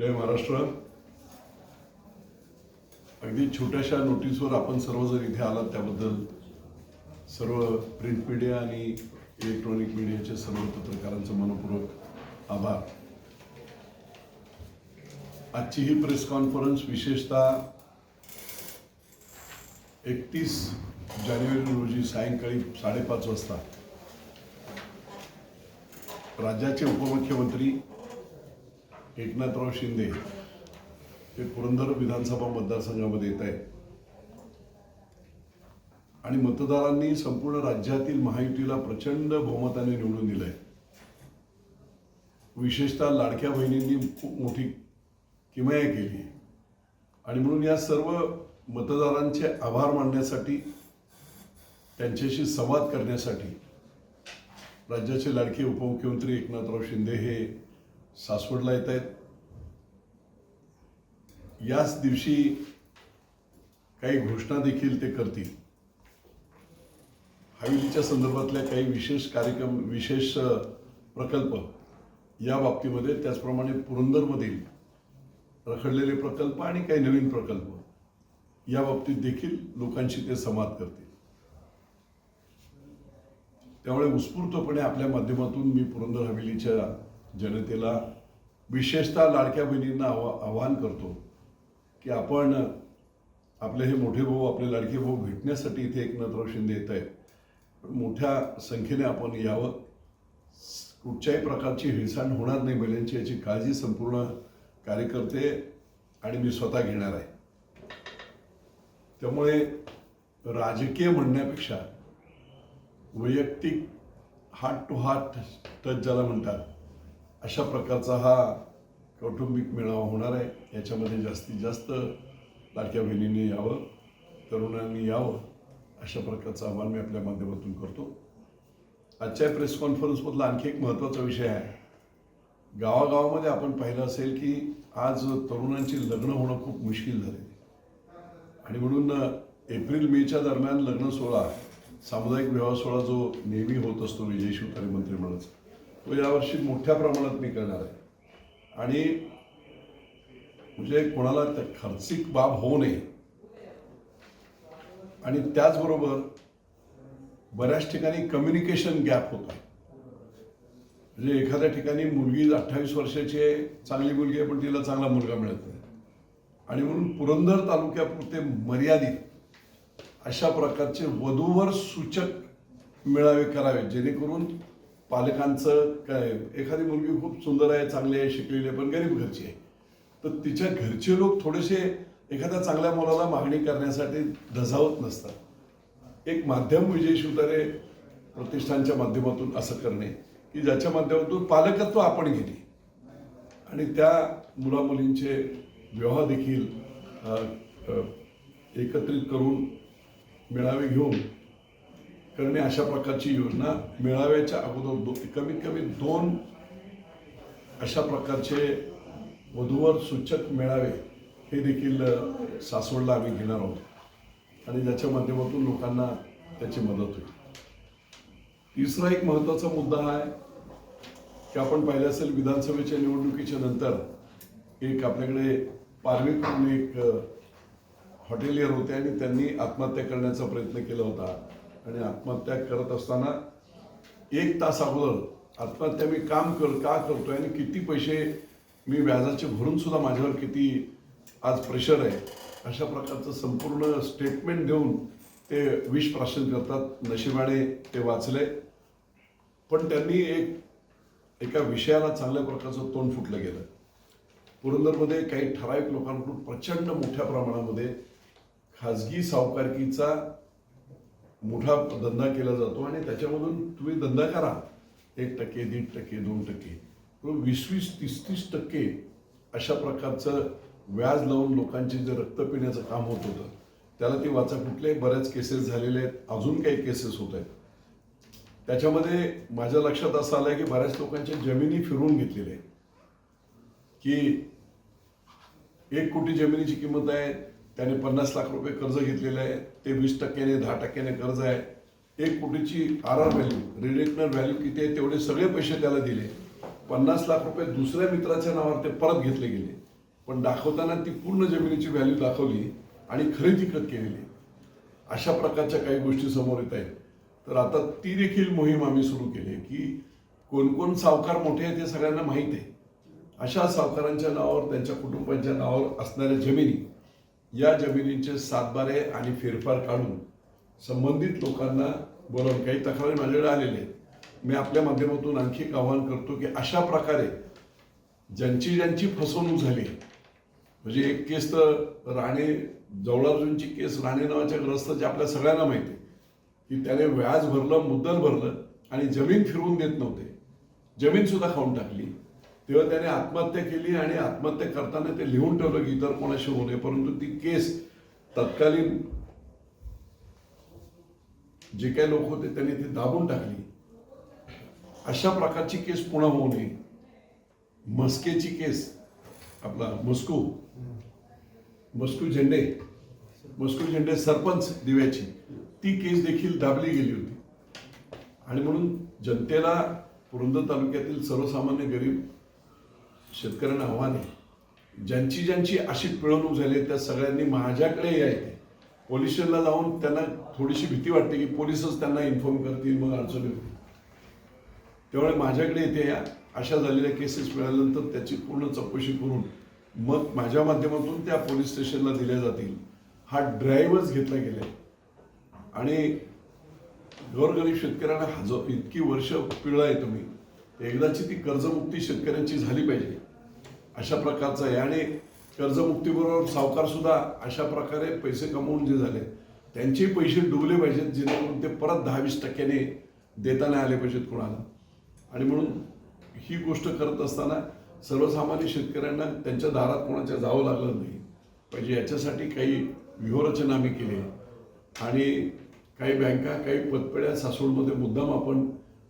जय महाराष्ट्र. अगदी छोट्याशा नोटीसवर आपण सर्व जर इथे आलात त्याबद्दल सर्व प्रिंट मीडिया आणि इलेक्ट्रॉनिक मीडियाचे सर्व पत्रकारांचं मनपूर्वक आभार. आजची ही प्रेस कॉन्फरन्स विशेषतः एकतीस जानेवारी रोजी सायंकाळी साडेपाच वाजता राज्याचे उपमुख्यमंत्री एकनाथराव शिंदे हे पुरंदर विधानसभा मतदारसंघामध्ये येत आहेत. आणि मतदारांनी संपूर्ण राज्यातील महायुतीला प्रचंड बहुमताने निवडून दिलंय. विशेषतः लाडक्या बहिणींनी खूप मोठी किमया केली. आणि म्हणून या सर्व मतदारांचे आभार मानण्यासाठी त्यांच्याशी संवाद करण्यासाठी राज्याचे लाडके उपमुख्यमंत्री एकनाथराव शिंदे हे सासवडला येत आहेत. याच दिवशी काही घोषणा देखील ते करतील. हवेलीच्या संदर्भातल्या काही विशेष कार्यक्रम विशेष प्रकल्प या बाबतीमध्ये त्याचप्रमाणे पुरंदरमधील रखडलेले प्रकल्प आणि काही नवीन प्रकल्प या बाबतीत देखील लोकांशी ते संवाद करतील. त्यामुळे उत्स्फूर्तपणे आपल्या माध्यमातून मी पुरंदर हवेलीच्या जनतेला विशेषतः लाडक्या बहिणींना आवा आवाहन करतो की आपण आपले हे मोठे भाऊ आपले लाडके भाऊ भेटण्यासाठी इथे एकनाथराव शिंदे येत आहेत. मोठ्या संख्येने आपण यावं. कुठच्याही प्रकारची हिळसांड होणार नाही. महिलांची याची काळजी संपूर्ण कार्यकर्ते आणि मी स्वतः घेणार आहे. त्यामुळे राजकीय म्हणण्यापेक्षा वैयक्तिक हार्ट टू हार्ट टच ज्याला म्हणतात अशा प्रकारचा हा कौटुंबिक मेळावा होणार आहे. याच्यामध्ये जास्तीत जास्त लाडक्या बहिणींनी यावं तरुणांनी यावं अशा प्रकारचं आव्हान मी आपल्या माध्यमातून करतो. आजच्या प्रेस कॉन्फरन्समधला आणखी एक महत्त्वाचा विषय आहे. गावागावामध्ये आपण पाहिलं असेल की आज तरुणांची लग्न होणं खूप मुश्किल झाले आणि म्हणून एप्रिल मेच्या दरम्यान लग्न सोहळा सामुदायिक विवाह सोहळा जो नेहमी होत असतो विजय शिवतारे मंत्रिमंडळाचा तो यावर्षी मोठ्या प्रमाणात मी करणार आहे. आणि म्हणजे कोणाला त्या खर्चिक बाब होऊ नये. आणि त्याचबरोबर बऱ्याच ठिकाणी कम्युनिकेशन गॅप होत आहे. म्हणजे एखाद्या ठिकाणी मुलगी अठ्ठावीस वर्षाची आहे चांगली मुलगी आहे पण तिला चांगला मुलगा मिळत नाही. आणि म्हणून पुरंदर तालुक्यापुरते मर्यादित अशा प्रकारचे वधूवर सूचक मेळावे करावे जेणेकरून पालकांचं काय एखादी मुलगी खूप सुंदर आहे चांगली आहे शिकलेली आहे पण गरीब घरची आहे. तर तिच्या घरचे लोक थोडेसे एखाद्या चांगल्या मुलाला मागणी करण्यासाठी धजावत नसतात. एक माध्यम विजय शिवतारे प्रतिष्ठानच्या माध्यमातून असं करणे की ज्याच्या माध्यमातून पालकत्व आपण गेली आणि त्या मुलामुलींचे विवाह देखील एकत्रित करून मेळावे घेऊन करणे अशा प्रकारची योजना मेळाव्याच्या अगोदर दो कमीत कमी दोन अशा प्रकारचे वधूवर सूचक मेळावे हे देखील सासवडला आम्ही घेणार आहोत. आणि ज्याच्या माध्यमातून लोकांना त्याची मदत होईल. तिसरा एक महत्त्वाचा मुद्दा आहे की आपण पाहिलं असेल विधानसभेच्या निवडणुकीच्या नंतर एक आपल्याकडे पारवी म्हणून एक हॉटेलियर होते आणि त्यांनी आत्महत्या करण्याचा प्रयत्न केला होता. आणि आत्महत्या करत असताना एक तास अगोदर आत्महत्या मी काम कर का करतोय आणि किती पैसे मी व्याजाचे भरून सुद्धा माझ्यावर किती आज प्रेशर आहे अशा प्रकारचं संपूर्ण स्टेटमेंट देऊन ते विष प्राशन करतात. नशिबाने ते वाचले. पण त्यांनी एक एका विषयाला चांगल्या प्रकारचं तोंड फुटलं गेलं. पुरंदरमध्ये काही ठराविक लोकांकडून प्रचंड मोठ्या प्रमाणामध्ये खाजगी सावकारकीचा मोठा धंदा केला जातो आणि त्याच्यामधून तुम्ही धंदा करा. एक टक्के दीड टक्के दोन टक्के. वीस वीस तीस तीस टक्के अशा प्रकारचं व्याज लावून लोकांचे जे रक्त पिण्याचं काम होत होतं त्याला ती वाचा कुठल्याही बऱ्याच केसेस झालेले आहेत. अजून काही केसेस होत आहेत. त्याच्यामध्ये माझ्या लक्षात असं आलं की बऱ्याच लोकांच्या जमिनी फिरवून घेतलेल्या आहेत. की एक कोटी जमिनीची किंमत आहे त्याने पन्नास लाख रुपये कर्ज घेतलेले आहे. ते वीस टक्क्याने दहा टक्क्याने कर्ज आहे. एक कोटीची आर आर व्हॅल्यू रिलेटनर व्हॅल्यू किती आहे तेवढे सगळे पैसे त्याला दिले. पन्नास लाख रुपये दुसऱ्या मित्राच्या नावावर ते परत घेतले गेले. पण दाखवताना ती पूर्ण जमिनीची व्हॅल्यू दाखवली आणि खरेदी खत केलेली. अशा प्रकारच्या काही गोष्टी समोर येत आहेत. तर आता ती देखील मोहीम आम्ही सुरू केली आहे की कोण कोण सावकार मोठे आहेत हे सगळ्यांना माहीत आहे. अशा सावकारांच्या नावावर त्यांच्या कुटुंबांच्या नावावर असणाऱ्या जमिनी या जमिनींचे सातबारे आणि फेरफार काढून संबंधित लोकांना बोलावून काही तक्रारी माझ्याकडे आलेल्या आहेत. मी आपल्या माध्यमातून आणखी एक आवाहन करतो की अशा प्रकारे ज्यांची ज्यांची फसवणूक झाली म्हणजे एक केस तर राणे जवळार्जुनची केस राणे नावाच्या ग्रस्ताची आपल्या सगळ्यांना माहिती आहे की त्याने व्याज भरलं मुद्दल भरलं आणि जमीन फिरवून देत नव्हते. जमीन सुद्धा खाऊन टाकली. तेव्हा त्याने आत्महत्या केली आणि आत्महत्या करताना ते लिहून ठेवलं की इतर कोणाशी होऊ नये परंतु ती केस तत्कालीन जे काही लोक होते त्यांनी ती दाबून टाकली. अशा प्रकारची केस पुन्हा होऊ नये. मस्केची केस आपला मस्कू मस्कू झेंडे मस्कू झेंडे सरपंच दिव्याची ती केस देखील दाबली गेली होती. आणि म्हणून जनतेला पुरंदर तालुक्यातील सर्वसामान्य गरीब शेतकऱ्यांना आव्हान आहे. ज्यांची ज्यांची अशी पिळवणूक झाली आहे, त्या सगळ्यांनी माझ्याकडे यायचे पोलीस स्टेशनला जाऊन त्यांना थोडीशी भीती वाटते की पोलीसच त्यांना इन्फॉर्म करतील मग अडचणी होतील. त्यामुळे माझ्याकडे येते या. अशा झालेल्या केसेस मिळाल्यानंतर त्याची पूर्ण चौकशी करून मग माझ्या माध्यमातून त्या पोलीस स्टेशनला दिल्या जातील. हा ड्राईव्हच घेतला गेला आणि गोरगरीब शेतकऱ्यांना हजो इतकी वर्ष पिळलाय तुम्ही. एकदाची ती कर्जमुक्ती शेतकऱ्यांची झाली पाहिजे. अशा प्रकारचं आहे. आणि कर्जमुक्तीबरोबर सावकारसुद्धा अशा प्रकारे पैसे कमवून जे झाले त्यांचे पैसे डुबले पाहिजेत जेणेकरून ते परत दहा वीस टक्क्याने देता आले पाहिजेत कोणाला. आणि म्हणून ही गोष्ट करत असताना सर्वसामान्य शेतकऱ्यांना त्यांच्या दारात कोणाच्या जावं लागलं नाही. पाहिजे याच्यासाठी काही व्यूहरचना आम्ही केली आहे. आणि काही बँका काही पतपेढ्या सासवडमध्ये मुद्दाम आपण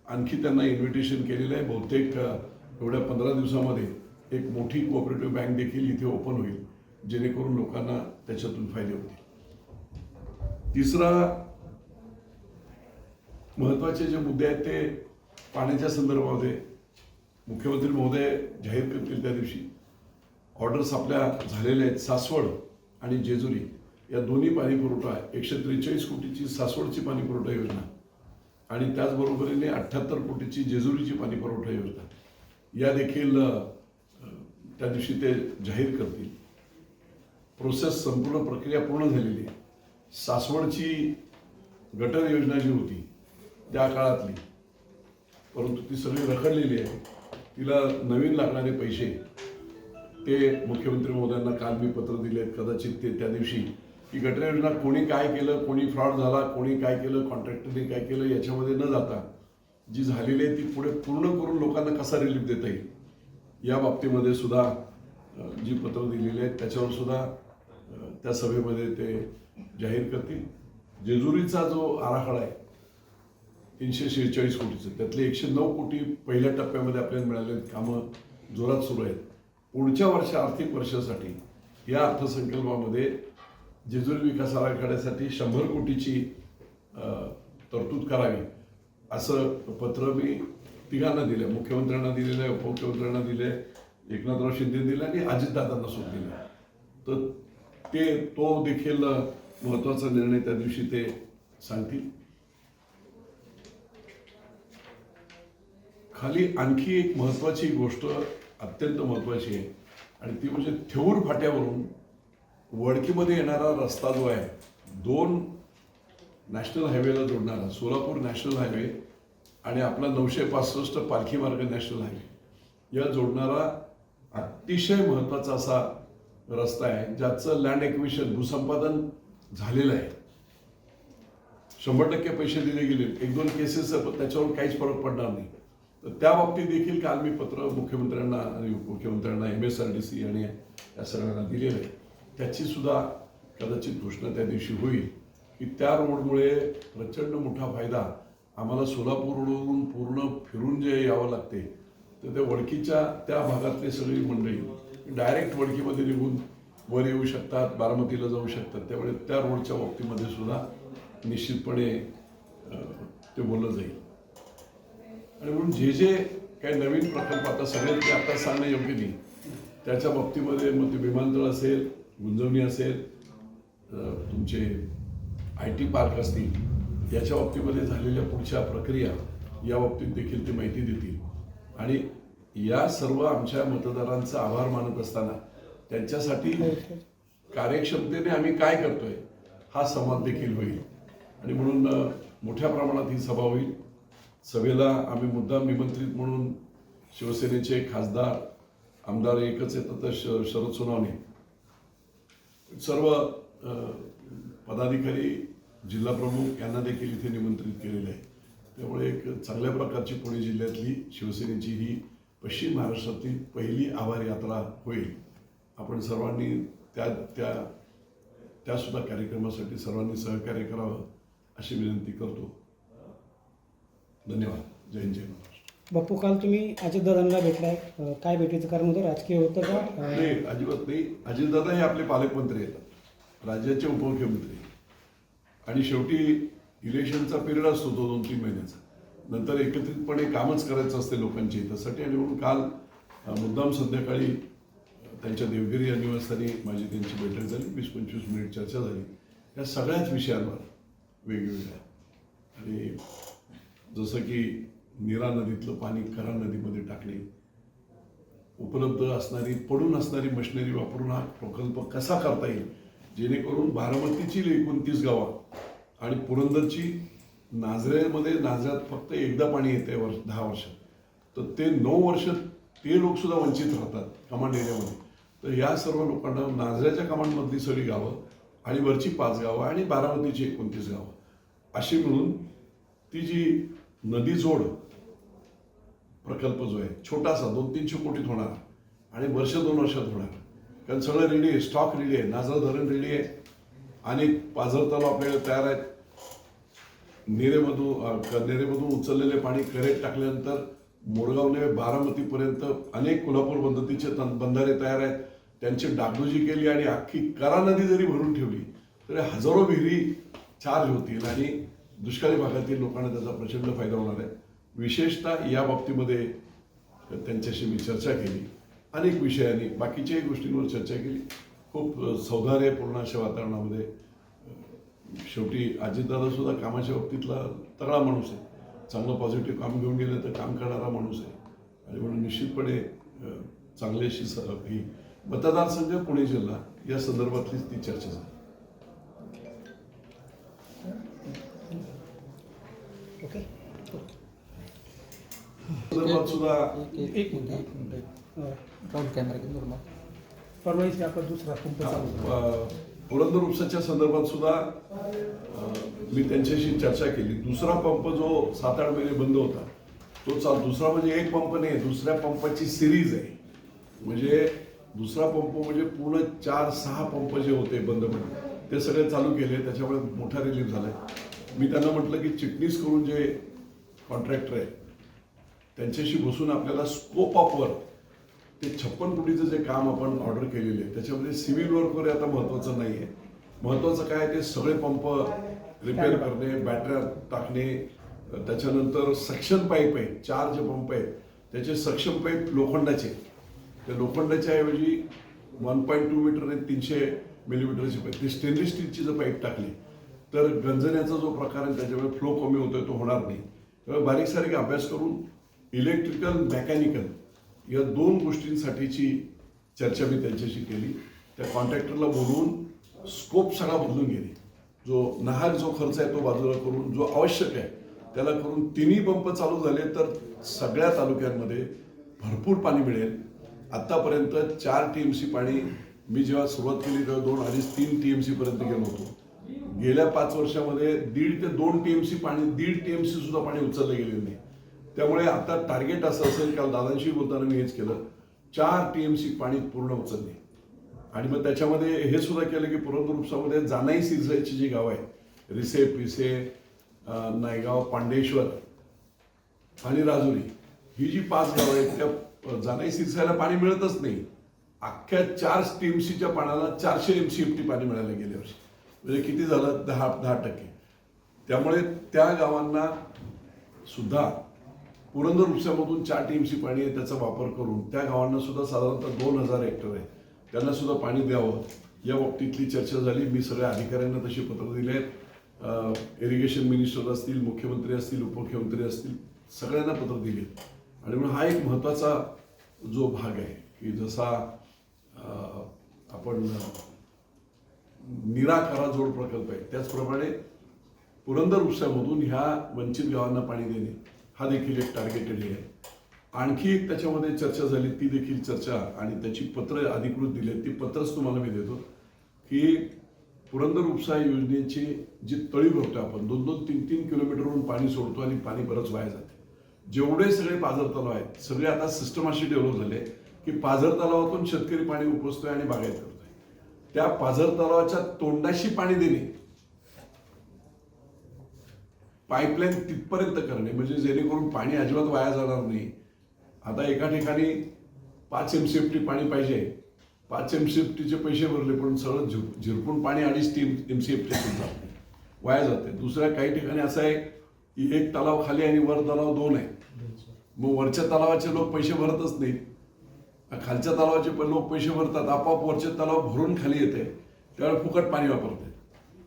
आणखी त्यांना इन्व्हिटेशन केलेलं आहे. बहुतेक एवढ्या पंधरा दिवसामध्ये एक मोठी कोऑपरेटिव्ह बँक देखील इथे ओपन होईल जेणेकरून लोकांना त्याच्यातून फायदे होतील. तिसरा महत्त्वाचे जे मुद्दे आहेत ते पाण्याच्या संदर्भामध्ये मुख्यमंत्री महोदय जाहीर करतील त्या दिवशी. ऑर्डर्स आपल्या झालेल्या आहेत सासवड आणि जेजुरी. या दोन्ही पाणीपुरवठा एकशे त्रेचाळीस कोटीची सासवडची पाणी पुरवठा योजना आणि त्याचबरोबरीने अठ्ठ्याहत्तर कोटीची जेजुरीची पाणीपुरवठा योजना. या देखील त्या दिवशी ते जाहीर करतील. प्रोसेस संपूर्ण प्रक्रिया पूर्ण झालेली आहे. सासवडची गटर योजना जी होती त्या काळातली परंतु ती सगळी रखडलेली आहे. तिला नवीन लागणारे पैसे ते मुख्यमंत्री महोदयांना काल मी पत्र दिले कदाचित ते त्या दिवशी. की गटर योजना कोणी काय केलं कोणी फ्रॉड झाला कोणी काय केलं कॉन्ट्रॅक्टरने काय केलं याच्यामध्ये न जाता जी झालेली आहे ती पुढे पूर्ण करून लोकांना कसा रिलीफ देता येईल? या बाबतीमध्ये सुद्धा जी पत्र दिलेली आहेत त्याच्यावर सुद्धा त्या सभेमध्ये ते जाहीर करतील जेजुरीचा जो आराखडा आहे तीनशे शेहेचाळीस कोटीचं त्यातले एकशे नऊ कोटी पहिल्या टप्प्यामध्ये आपल्याला मिळाले आहेत. कामं जोरात सुरू आहेत पुढच्या वर्ष आर्थिक वर्षासाठी या अर्थसंकल्पामध्ये जेजुरी विकास आराखड्यासाठी शंभर कोटीची तरतूद करावी असं पत्र मी तिघांना दिलं मुख्यमंत्र्यांना दिलेलं उपमुख्यमंत्र्यांना दिले एकनाथराव शिंदे दिलं आणि अजितदादांना सुद्धा दिलं तर ते तो देखील महत्त्वाचा निर्णय त्या दिवशी ते सांगतील. खाली आणखी एक महत्त्वाची गोष्ट अत्यंत महत्त्वाची आहे आणि ती म्हणजे थेऊर फाट्यावरून वडकीमध्ये येणारा रस्ता जो आहे दोन नॅशनल हायवेला जोडणारा सोलापूर नॅशनल हायवे आणि आपला नऊशे पासष्ट पालखी मार्ग नॅशनल हायवे. या जोडणारा अतिशय महत्त्वाचा असा रस्ता आहे ज्याचं लँड एक्विशन भूसंपादन झालेलं आहे. शंभर टक्के पैसे दिले गेले. एक दोन केसेस पण त्याच्यावर काहीच फरक पडणार नाही. तर त्या बाबतीत देखील काल मी पत्र मुख्यमंत्र्यांना आणि उपमुख्यमंत्र्यांना M S R D C आणि या सगळ्यांना दिलेलं आहे. त्याची सुद्धा कदाचित घोषणा त्या दिवशी होईल की त्या रोडमुळे प्रचंड मोठा फायदा आम्हाला सोलापूरवरून पूर्ण फिरून जे यावं लागते तर त्या वडकीच्या त्या भागातली सगळी मंडळी डायरेक्ट वडकीमध्ये निघून वर येऊ शकतात बारामतीला जाऊ शकतात. त्यामुळे त्या रोडच्या बाबतीमध्ये सुद्धा निश्चितपणे ते बोललं जाईल. आणि म्हणून जे जे काही नवीन प्रकल्प आता सगळ्यात ते आता सांगणं योग्य नाही. त्याच्या बाबतीमध्ये मग ते विमानतळ असेल गुंजवणी असेल तुमचे आय टी पार्क असतील याच्या बाबतीमध्ये झालेल्या पुढच्या प्रक्रिया या बाबतीत देखील ते माहिती देतील. आणि या सर्व आमच्या मतदारांचा आभार मानत असताना त्यांच्यासाठी कार्यक्षमतेने आम्ही काय करतोय हा संवाद देखील होईल. आणि म्हणून मोठ्या प्रमाणात ही सभा होईल. सभेला आम्ही मुद्दाम निमंत्रित म्हणून शिवसेनेचे खासदार आमदार एकच येतात तर श- शरद सोनावणे. सर्व पदाधिकारी जिल्हा प्रमुख यांना देखील इथे निमंत्रित केलेले आहे. त्यामुळे एक चांगल्या प्रकारची पुणे जिल्ह्यातली शिवसेनेची ही पश्चिम महाराष्ट्रातील पहिली आभार यात्रा होईल. आपण सर्वांनी त्या त्या त्यासुद्धा कार्यक्रमासाठी सर्वांनी सहकार्य करावं अशी विनंती करतो. धन्यवाद. जय हिंद जय महाराष्ट्र. बाप्पू काल तुम्ही अजितदादांना भेटलाय. काय भेटीचं कारण होतं? राजकीय होतं का? नाही अजिबात नाही. अजितदादा हे आपले पालकमंत्री आहेत. राज्याचे उपमुख्यमंत्री. आणि शेवटी इलेक्शनचा पिरियड असतो तो दोन तीन महिन्याचा. नंतर एकत्रितपणे कामच करायचं असते लोकांची त्यासाठी आणि म्हणून काल मुद्दाम संध्याकाळी त्यांच्या देवगिरी या निवासस्थानी माझी त्यांची बैठक झाली वीस पंचवीस मिनिट चर्चा झाली. या सगळ्याच विषयांवर वेगवेगळ्या. आणि जसं की नीरा नदीतलं पाणी करा नदीमध्ये टाकणे उपलब्ध असणारी पडून असणारी मशिनरी वापरून हा प्रकल्प कसा करता येईल जेणेकरून बारामतीची एकोणतीस गावं आणि पुरंदरची नाझऱ्यामध्ये नाझऱ्यात फक्त एकदा पाणी येते वर्ष दहा वर्षात तर ते नऊ वर्ष ते लोकसुद्धा वंचित राहतात कमांड एरियामध्ये. तर या सर्व लोकांना नाझऱ्याच्या कमांडमधली सगळी गावं आणि वरची पाच गावं आणि बारामतीची एकोणतीस गावं. अशी मिळून ती जी नदी जोड प्रकल्प जो आहे छोटासा दोन तीनशे कोटीत होणार आणि वर्ष दोन वर्षात होणार. कारण सगळं रेडी आहे स्टॉक रेडी आहे नाजळ धरण रेडी आहे. आणि पाझर तलाव आपल्याकडे तयार आहेत. नेरेमधून नेरेमधून उचललेले पाणी करेट टाकल्यानंतर मोरगावने बारामतीपर्यंत अनेक कोल्हापूर पद्धतीचे तन- बंधारे तयार आहेत. त्यांची डागडुजी केली आणि अख्खी करा नदी जरी भरून ठेवली तरी हजारो विहिरी चार्ज होतील आणि दुष्काळी भागातील लोकांना त्याचा प्रचंड फायदा होणार आहे. विशेषतः या बाबतीमध्ये त्यांच्याशी मी चर्चा केली. अनेक विषयांनी बाकीच्याही गोष्टींवर चर्चा केली. खूप अ, सौहार्दपूर्ण अशा वातावरणामध्ये शेवटी अजितदादा सुद्धा कामाच्या बाबतीतला तगडा माणूस आहे. चांगलं पॉझिटिव्ह काम घेऊन गेलं तर काम करणारा माणूस आहे. आणि म्हणून निश्चितपणे चांगल्याशी स ही मतदारसंघ पुणे जिल्हा या संदर्भातलीच ती चर्चा झाली. सुद्धा एक मिनिट. राहुल कॅमेरा घेऊन बरं मग. परवाईच आपला दुसरा पंप चालू झाला. अ, पुरंदर उपसाच्या संदर्भात सुद्धा मी त्यांच्याशी चर्चा केली दुसरा पंप जो सात आठ महिने बंद होता तो चाल दुसरा म्हणजे एक पंप नाही दुसऱ्या पंपाची सिरीज आहे म्हणजे दुसरा पंप म्हणजे पूर्ण चार सहा पंप जे होते बंद पडले ते सगळे चालू केले त्याच्यामुळे मोठा रिलीफ झालाय मी त्यांना म्हटलं की चिटणीस करून जे कॉन्ट्रॅक्टर आहे त्यांच्याशी बसून आपल्याला स्कोप ऑफ वर्क ते छप्पन कोटीचं जे काम आपण ऑर्डर केलेले आहे त्याच्यामध्ये सिव्हिल वर्क वगैरे आता महत्त्वाचं नाही आहे महत्त्वाचं काय ते सगळे पंप रिपेअर करणे बॅटऱ्या टाकणे त्याच्यानंतर सक्शन पाईप आहे चार जे पंप आहेत. त्याचे सक्षम पाईप लोखंडाचे त्या लोखंडाच्या ऐवजी वन पॉईंट टू मीटर आणि तीनशे मिलीमीटरचे पाईप ते स्टेनलेस स्टीलची जर पाईप टाकली तर गंजण्याचा जो प्रकार आहे त्याच्यामुळे फ्लो कमी होतोय तो होणार नाही. त्यामुळे बारीक सारीक अभ्यास करून इलेक्ट्रिकल मेकॅनिकल या दोन गोष्टींसाठीची चर्चा मी त्यांच्याशी केली. त्या कॉन्ट्रॅक्टरला बोलवून स्कोप सगळा बदलून गेली. जो नाहक जो खर्च आहे तो बाजूला करून जो आवश्यक आहे त्याला करून तिन्ही पंप चालू झाले तर सगळ्या तालुक्यांमध्ये भरपूर पाणी मिळेल. आतापर्यंत चार टी एम सी पाणी मी जेव्हा सुरुवात केली तेव्हा दोन अडीच तीन टी एम सी पर्यंत गेलो होतो. गेल्या पाच वर्षामध्ये दीड ते दोन टी एम सी पाणी दीड टी एम सी सुद्धा पाणी उचललं गेलेलं नाही. त्यामुळे आता टार्गेट असं असेल काल दादांशी बोलताना मी हेच केलं. चार टी एम सी पाणी पूर्ण उचलणे. आणि मग त्याच्यामध्ये हे सुद्धा केलं की पुरंदर उपसामध्ये जानाई सिरसाईची जी गावं आहे रिसे पिसे नायगाव पांडेश्वर आणि राजुरी ही जी पाच गावं आहेत त्या जानाई सिरसाईला पाणी मिळतच नाही. अख्ख्या चार टीएमसीच्या पाण्याला चारशे एम सी एफ टी पाणी मिळायला गेल्या वर्षी. म्हणजे किती झालं? दहा दहा टक्के. त्यामुळे त्या गावांना सुद्धा पुरंदर उपसामधून चार टीएमसी पाणी आहे त्याचा वापर करून. त्या गावांना सुद्धा साधारणतः दोन हजार हेक्टर आहे. त्यांना सुद्धा पाणी द्यावं. या बाबतीतली चर्चा झाली. मी सगळ्या अधिकाऱ्यांना तशी पत्र दिले आहेत. इरिगेशन मिनिस्टर असतील मुख्यमंत्री असतील उपमुख्यमंत्री असतील सगळ्यांना पत्र दिले आणि म्हणून हा एक महत्त्वाचा जो भाग आहे की जसा आपण निराकारा जोड प्रकल्प आहे. त्याचप्रमाणे पुरंदर उपसामधून ह्या वंचित गावांना पाणी देणे. हा देखील एक टार्गेटेड आहे आणखी एक त्याच्यामध्ये चर्चा झाली ती देखील चर्चा आणि त्याची पत्र अधिकृत दिली. आहेत. ती पत्रच तुम्हाला मी देतो की पुरंदर उपसा योजनेची जी तळी भरतो आपण दोन दोन तीन तीन किलोमीटरवरून पाणी सोडतो आणि पाणी बरंच वाया जाते. जेवढे सगळे पाझर तलाव आहेत सगळे आता सिस्टम अशी डेव्हलप झाले की पाझर तलावातून शेतकरी पाणी उपसतोय आणि बागायत करतोय. त्या पाझर तलावाच्या तोंडाशी पाणी देणे पाईपलाईन तिथपर्यंत करणे म्हणजे जेणेकरून पाणी अजिबात वाया जाणार नाही. आता एका ठिकाणी पाच एम सी एफ टी पाणी पाहिजे. पाच एम सी एफ टीचे पैसे भरले पण सगळं झिर झिरपून पाणी अडीच तीन एम सी एफ टी जाते वाया जाते दुसऱ्या काही ठिकाणी असं आहे की एक तलाव खाली आणि वर तलाव दोन आहे. मग वरच्या तलावाचे लोक पैसे भरतच नाहीत. खालच्या तलावाचे पण लोक पैसे भरतात. आपोआप वरचे तलाव भरून खाली येते. त्यावेळेला फुकट पाणी वापरते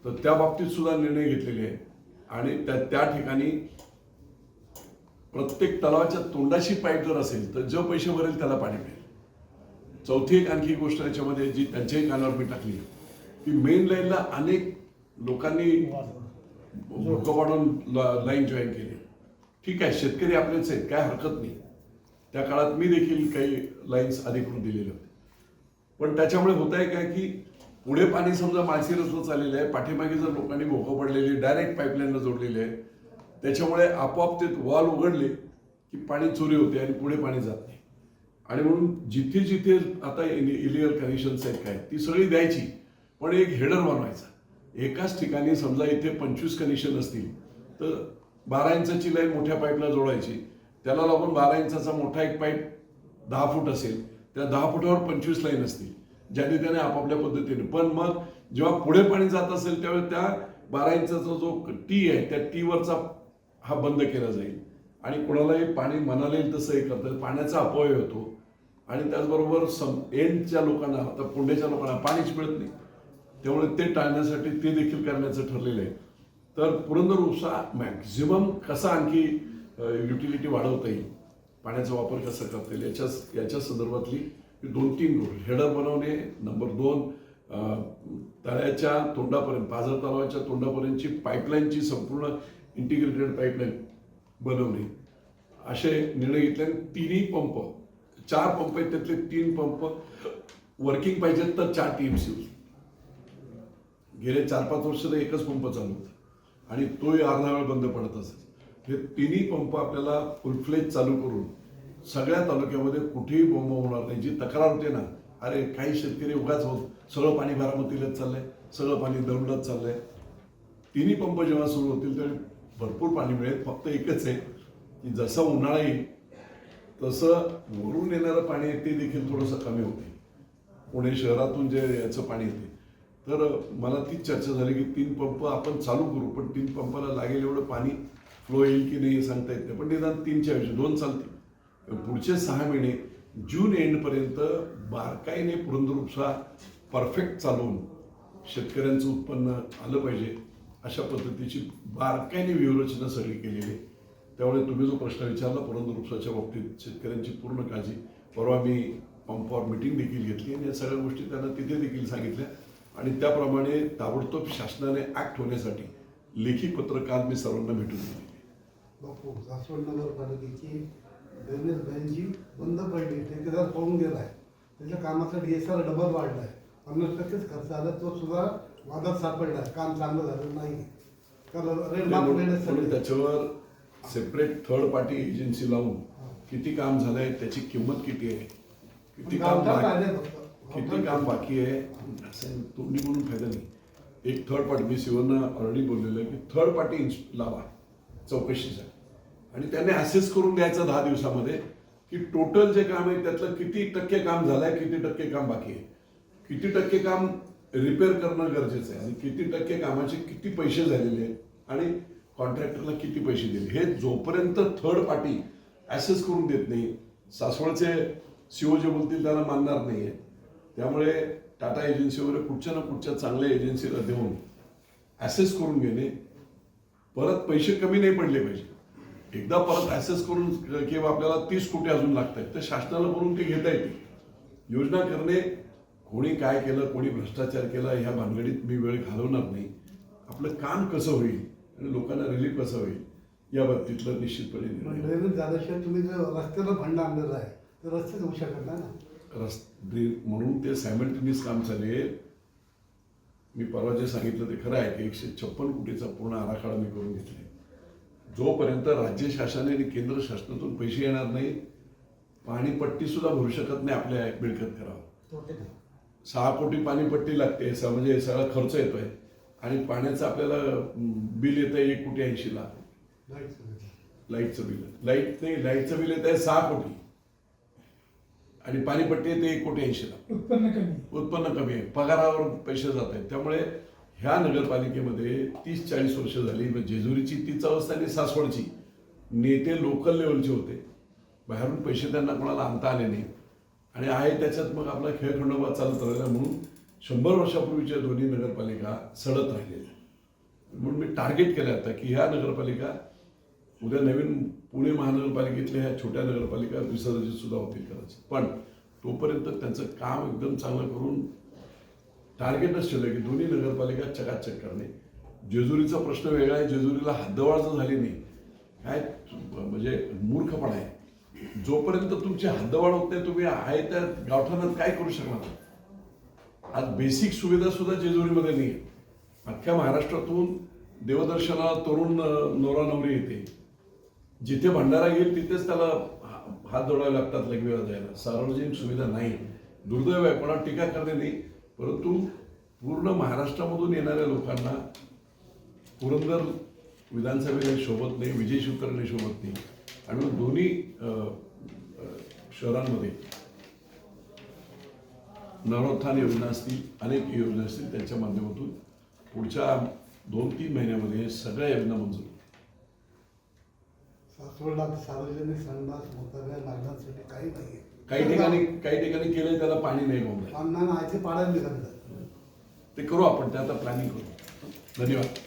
तर त्या बाबतीत सुद्धा निर्णय घेतलेले आहे आणि त्या त्या ठिकाणी प्रत्येक तलावाच्या तोंडाशी पाईप जर असेल तर जो पैसे भरेल त्याला पाणी मिळेल. चौथी एक आणखी गोष्ट याच्यामध्ये जी त्यांच्याही कानावर मी टाकली की मेन लाईनला अनेक लोकांनी भुक्क वाढवून लाईन जॉईन केली. ठीक आहे शेतकरी आपलेच आहेत काय हरकत नाही. त्या काळात मी देखील काही लाईन्स अधिकृत दिलेले होते. पण त्याच्यामुळे होत आहे काय की पुढे पाणी समजा माळशिरसला चाललेलं आहे पाठीमागे जर लोकांनी भोकं पडलेली डायरेक्ट पाईपलाईनला जोडलेली आहे त्याच्यामुळे आपोआप ते वॉल उघडले की पाणी चोरी होते आणि पुढे पाणी जात नाही. आणि म्हणून जिथे जिथे आता इलिगल कनेक्शन्स आहेत काय ती सगळी द्यायची पण एक हेडर बनवायचा. एकाच ठिकाणी समजा इथे पंचवीस कनेक्शन असतील तर बारा इंचाची लाईन मोठ्या पाईपला जोडायची त्याला लागून बारा इंचाचा मोठा एक पाईप दहा फूट असेल त्या दहा फुटावर पंचवीस लाईन असतील. ज्याने त्याने आपापल्या पद्धतीने. पण मग जेव्हा पुढे पाणी जात असेल त्यावेळेस त्या बारा इंचाचा जो टी आहे त्या टीवरचा हा बंद केला जाईल. आणि कोणालाही पाणी म्हणाले तसं हे करतात पाण्याचा अपव्यय होतो. आणि त्याचबरोबर सम एंडच्या लोकांना आता पुंडेच्या लोकांना पाणीच मिळत नाही. त्यामुळे ते टाळण्यासाठी ते देखील करण्याचं ठरलेलं आहे. तर पुरंदर उपसा मॅक्झिमम कसा आणखी युटिलिटी वाढवता येईल? पाण्याचा वापर कसा करता येईल? याच्या याच्या संदर्भातली दोन तीन गोष्टी हेडर बनवणे नंबर दोन तळ्याच्या तोंडापर्यंत पाझर तलावाच्या तोंडापर्यंतची पाईपलाईनची संपूर्ण इंटिग्रेटेड पाईपलाईन बनवणे. असे निर्णय घेतले. आणि तिन्ही पंप चार पंप आहेत त्यातले तीन पंप वर्किंग पाहिजेत तर चार टी एम सी गेले चार पाच वर्ष तर एकच पंप चालू होता. आणि तोही अर्धा वेळ बंद पडत असेल. हे तिन्ही पंप आपल्याला फुलफ्लेज चालू करून सगळ्या तालुक्यामध्ये कुठेही बोंब होणार नाही. जी तक्रार होते ना अरे काही शेतकरी उगाच होत सगळं पाणी बारामतीलाच चाललंय सगळं पाणी दरुडात चाललंय. तिन्ही पंप जेव्हा सुरू होतील त्यावेळी भरपूर पाणी मिळेल. फक्त एकच आहे की जसं उन्हाळा येईल तसं वरून येणारं पाणी आहे ते देखील थोडंसं कमी होते. पुणे शहरातून जे याचं पाणी येते. तर मला तीच चर्चा झाली की तीन पंप आपण चालू करू पण तीन पंपाला लागेल एवढं पाणी फ्लो येईल की नाही हे सांगता येत नाही. पण निदान तीनच्या ऐवजी दोन चालतील. पुढचे सहा महिने जून एंडपर्यंत बारकाईने पुरंदर उपसा परफेक्ट चालवून शेतकऱ्यांचं उत्पन्न आलं पाहिजे अशा पद्धतीची बारकाईने व्यूहरचना सगळी केलेली. आहे त्यामुळे तुम्ही जो प्रश्न विचारला पुरंदर उपसाच्या बाबतीत शेतकऱ्यांची पूर्ण काळजी परवा मी पंपावर मिटिंग देखील घेतली आणि या सगळ्या गोष्टी त्यांना तिथे देखील सांगितल्या. आणि त्याप्रमाणे ताबडतोब शासनाने ऍक्ट होण्यासाठी लेखी पत्र काल मी सर्वांना भेटून दिली. ड्रेनेज बँची बंद पडली ठेकेदार पळून गेलाय. त्याच्या कामाचा डी एस आर डबल वाढलाय. पन्नास टक्केच खर्च आला तो सुद्धा वादात सापडलाय. काम चांगलं झालं नाही. कारण त्याच्यावर सेपरेट थर्ड पार्टी एजन्सी लावून किती काम झालंय त्याची किंमत किती आहे? किती काम. किती काम बाकी आहे? तोंडी म्हणून फायदा नाही. एक थर्ड पार्टी मी शिवांना ऑलरेडी बोललेलं आहे की थर्ड पार्टी लावा चौकशीसाठी. आणि त्यांनी असेस करून द्यायचं दहा दिवसामध्ये की टोटल जे काम आहे त्यातलं किती टक्के काम झालंय किती टक्के काम बाकी आहे. किती टक्के काम रिपेअर करणं गरजेचं आहे आणि किती टक्के कामाचे किती पैसे झालेले आहेत आणि कॉन्ट्रॅक्टरला किती पैसे दिले. हे जोपर्यंत थर्ड पार्टी ॲसेस करून देत नाही सासवडचे सीओ जे बोलतील त्याला मानणार नाही आहे त्यामुळे टाटा एजन्सी वगैरे कुठच्या ना कुठच्या चांगल्या एजन्सीला देऊन ॲसेस करून घेणे. परत पैसे कमी नाही पडले पाहिजे. एकदा परत ॲसेस करून किंवा आपल्याला तीस कोटी अजून लागत आहेत तर शासनाला बोलून ते घेता येते योजना करणे कोणी काय केलं कोणी भ्रष्टाचार केला ह्या भानगडीत मी वेळ घालवणार नाही. आपलं काम कसं होईल आणि लोकांना रिलीफ कसं होईल या बाबतीतलं निश्चितपणे झाल्याशिवाय तुम्ही जो रस्त्याला फंड आणलेला आहे तर रस्तेच होऊ शकत नाही ना? रस म्हणून ते सायमल्टेनियस काम चालेल मी परवा जे सांगितलं ते खरं आहे की एकशे छप्पन कोटीचा पूर्ण आराखडा मी करून घेतलाय. जोपर्यंत राज्य शासनाने आणि केंद्र शासनातून पैसे येणार नाही पाणीपट्टी सुद्धा भरू शकत नाही आपल्या मिळकत करावं सहा कोटी पाणीपट्टी लागते स- म्हणजे सगळा खर्च येतोय. आणि पाण्याचं आपल्याला बिल येत आहे एक कोटी ऐंशी लाख. लाईटचं बिल. लाइट नाही लाईटचं बिल येत आहे सहा कोटी. आणि पाणीपट्टी येते एक कोटी ऐंशी लाख. उत्पन्न कमी. उत्पन्न कमी आहे. पगारावर पैसे जात आहेत. त्यामुळे ह्या नगरपालिकेमध्ये तीस चाळीस वर्ष झाली. मग जेजुरीची तीच अवस्था आणि सासवडची. नेते लोकल लेवलचे होते. बाहेरून पैसे त्यांना कोणाला आणता आले नाही आणि आहे त्याच्यात मग आपला खेळखंडोबा चालत राहिला म्हणून शंभर वर्षापूर्वीच्या दोन्ही नगरपालिका सडत राहिलेल्या म्हणून मी टार्गेट केलं आता की ह्या नगरपालिका उद्या नवीन पुणे महानगरपालिकेतल्या ह्या छोट्या नगरपालिका विसर्जित सुद्धा होतील कदाचित. पण तोपर्यंत त्यांचं काम एकदम चांगलं करून टार्गेटच ठेवलं की दोन्ही नगरपालिका चकाचक करणे. जेजुरीचा प्रश्न वेगळा आहे जेजुरीला हद्दवाढ जर झाली नाही. काय म्हणजे मूर्खपणा आहे. जोपर्यंत तुमची हद्दवाढ होत नाही तुम्ही आहे त्या गावठाणात काय करू शकणार? आज बेसिक सुविधा सुद्धा जेजुरीमध्ये नाही आहे. अख्ख्या महाराष्ट्रातून देवदर्शनाला तरुण नवरा नवरी येते. जिथे भंडारा येईल तिथेच त्याला हात जोडावे लागतात लग्नाला जायला. सार्वजनिक सुविधा नाही. दुर्दैव आहे कोणा टीका करणे नाही. परंतु पूर्ण महाराष्ट्रामधून येणाऱ्या लोकांना पुरंदर विधानसभेला शोभत नाही विजय शिवकरणे शोभत नाही. आणि दोन्ही अं, शहरांमध्ये नरोत्थान योजना असतील अनेक योजना असतील त्यांच्या माध्यमातून पुढच्या दोन तीन महिन्यामध्ये सगळ्या योजना मंजूर सासवडात सासवडला सार्वजनिक संडास मोताव्या लागण्यासाठी काही नाही काही ठिकाणी काही ठिकाणी केलंय त्याला पाणी नाही आयचे पाड्याला निघाले ते करू आपण ते आता प्लॅनिंग करू. धन्यवाद.